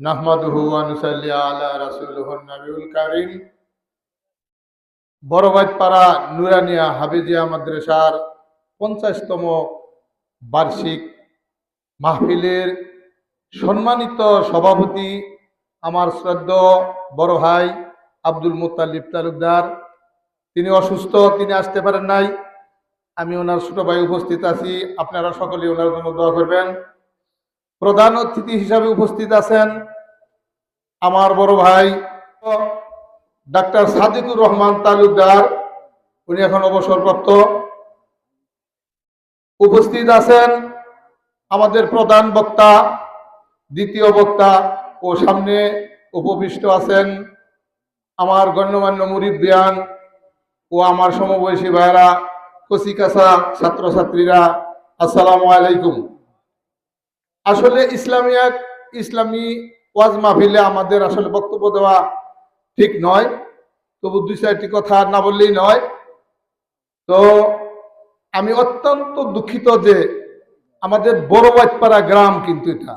নাহমাদুহু আনুসাল্লি আলা রাসূলুহুন নবিউল কারীম। বড়বাজপাড়া নুরানিয়া হাফিজিয়া মাদ্রাসার পঞ্চাশতম বার্ষিক মাহফিলের সম্মানিত সভাপতি আমার শ্রদ্ধ বড় ভাই আব্দুল মুত্তালিব তালুকদার। তিনি অসুস্থ, তিনি আসতে পারেন নাই। আমি ওনার ছোট ভাই উপস্থিত আছি। আপনারা সকলে ওনার জন্য দোয়া করবেন। প্রধান অতিথি হিসাবে উপস্থিত আছেন আমার বড় ভাই ডাক্তার সাদিকুর রহমান তালুকদার, উনি এখন অবসরপ্রাপ্ত। উপস্থিত আছেন আমাদের প্রধান বক্তা, দ্বিতীয় বক্তা ও সামনে উপবিষ্ট আছেন আমার গণ্যমান্য মুরিব্বিয়ান ও আমার সমবয়সী ভাইয়েরা কচিকাছা ছাত্রছাত্রীরা, আসসালামু আলাইকুম। আসলে ইসলামী এক ইসলামী ওয়াজ মাহফিলে আমাদের আসলে বক্তব্য দেওয়া ঠিক নয়। তবু দুই চারটি কথা না বললেই নয়। তো আমি অত্যন্ত দুঃখিত যে আমাদের বড় বাইতপাড়া গ্রাম কিন্তু এটা।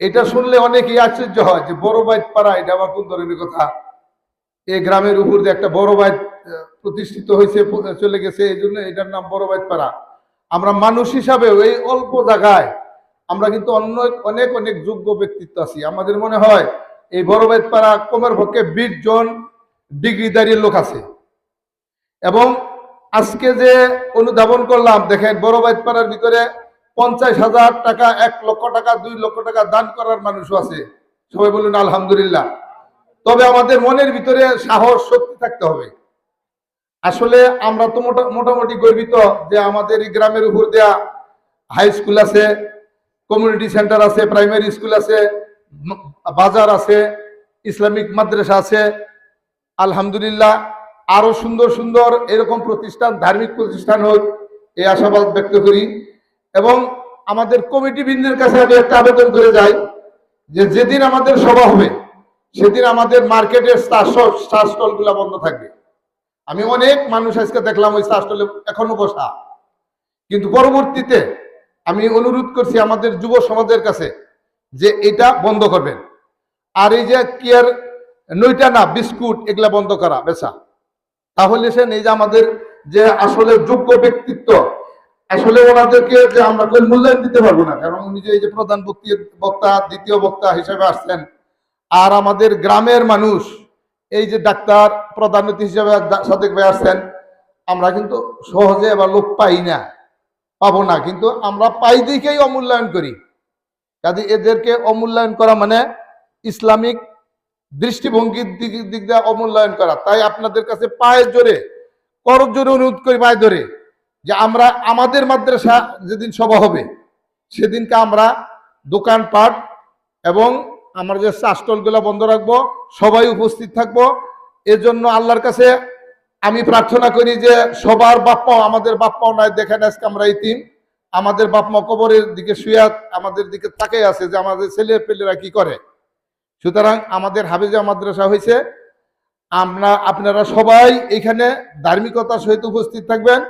এটা শুনলে অনেকেই আশ্চর্য হয় যে বড় বাইতপাড়া, এটা আবার কোন ধরনের কথা? এই গ্রামের উপর যে একটা বড় বাইত প্রতিষ্ঠিত হয়েছে চলে গেছে, এই জন্য এটার নাম বড় বাইতপাড়া। আমরা মানুষ হিসাবে এই অল্প জায়গায় আমরা কিন্তু অন্য অনেক অনেক যোগ্য ব্যক্তিত্ব আছি। আমাদের মনে হয় এই বড় বাইতপাড়া কমের পক্ষে বিশ জন ডিগ্রিধারী লোক আছে। এবং আজকে যে অনুধাবন করলাম, দেখেন বড় বাইতপাড়ার ভিতরে পঞ্চাশ হাজার টাকা, এক লক্ষ টাকা, দুই লক্ষ টাকা দান করার মানুষও আছে। সবাই বলুন, আলহামদুলিল্লাহ। তবে আমাদের মনের ভিতরে সাহস, শক্তি থাকতে হবে। আসলে আমরা তো মোটা- মোটামুটি গর্বিত যে আমাদের গ্রামের উপর দেয়া হাই স্কুল আছে। কমিউনিটি সেন্টার আছে, প্রাইমারি স্কুল আছে বাজার আছে, ইসলামিক মাদ্রাসা আছে, আলহামদুলিল্লাহ, আরও সুন্দর সুন্দর এরকম প্রতিষ্ঠান, ধার্মিক প্রতিষ্ঠান হোক, এই আশাবাদ ব্যক্ত করি। এবং আমাদের কমিটি বৃন্দের কাছে আমি একটা আবেদন করে যাই, যে যেদিন আমাদের সভা হবে, সেদিন আমাদের মার্কেটের চা স্টলগুলা বন্ধ থাকবে। আমি অনেক মানুষ আজকে দেখলাম ওই স্টলে এখনও বসা। কিন্তু পরবর্তীতে আমি অনুরোধ করছি আমাদের যুব সমাজের কাছে যে এটা বন্ধ করবেন। আর এই যে কেয়ার নইটা না, বিস্কুট এগুলা বন্ধ করা, বেচা। তাহলে সে এই যে আমাদের যে আসলে যোগ্য ব্যক্তিত্ব, আসলে ওনাদেরকে যে আমরা কেউ মূল্যায়ন দিতে পারব না, কারণ উনি যে এই যে প্রধান বক্তি- দ্বিতীয় বক্তা হিসেবে আসছেন, আর আমাদের গ্রামের মানুষ, এই যে ডাক্তার, প্রধান হিসেবে সাদেক ভাই আসছেন, আমরা কিন্তু সহজে এবার লোক পাই না। পাবো না। কিন্তু আমরা পাই দিকেই অমূল্যায়ন করি। কাজে এদেরকে অমূল্যায়ন করা মানে ইসলামিক দৃষ্টিভঙ্গির দিক দিক দিয়ে অমূল্যায়ন করা। তাই আপনাদের কাছে পায়ের জোরে করর জোরে অনুরোধ করি পায়ে ধরে যে আমরা আমাদের মাদ্রাসা যেদিন সভা হবে, সেদিনকে আমরা দোকানপাট এবং আমরা যে চাষটলগুলো বন্ধ রাখব, সবাই উপস্থিত থাকব। এজন্য আল্লাহর কাছে আমি প্রার্থনা করি যে সবার বাপ্পাও আমাদের বাপ্পাও নাই, দেখেন আজকে আমরা ইতিম আমাদের বাপমা কবরের দিকে শুয়ে আমাদের দিকে তাকাই আছে যে আমাদের ছেলে পেলেরা কি করে। সুতরাং আমাদের হাফিজা মাদ্রাসা হয়েছে। আমরা, আপনারা সবাই এখানে ধার্মিকতার সহিত উপস্থিত থাকবেন।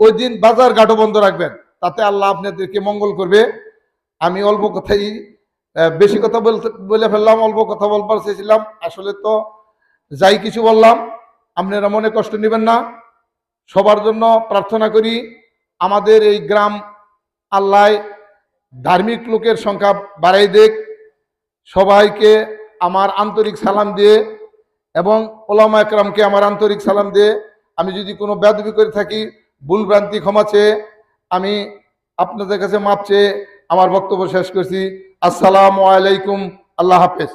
ওই দিন বাজার ঘাটও বন্ধ রাখবেন। তাতে আল্লাহ আপনাদেরকে মঙ্গল করবে। আমি অল্প কথাই বেশি কথা বলে ফেললাম, অল্প কথা বলবার চেয়েছিলাম। আসলে তো যাই কিছু বললাম আপনারা মনে কষ্ট নেবেন না। সবার জন্য প্রার্থনা করি, আমাদের এই গ্রাম আল্লাহ ধার্মিক লোকের সংখ্যা বাড়াই দেখ। সবাইকে আমার আন্তরিক সালাম দিয়ে এবং ওলামা একরামকে আমার আন্তরিক সালাম দিয়ে আমি যদি কোনো বেদবি করে থাকি ভুল ভ্রান্তি ক্ষমা চেয়ে আমি আপনাদের কাছে মাপ চেয়ে আমার বক্তব্য শেষ করছি। আসসালামু আলাইকুম, আল্লাহ হাফেজ।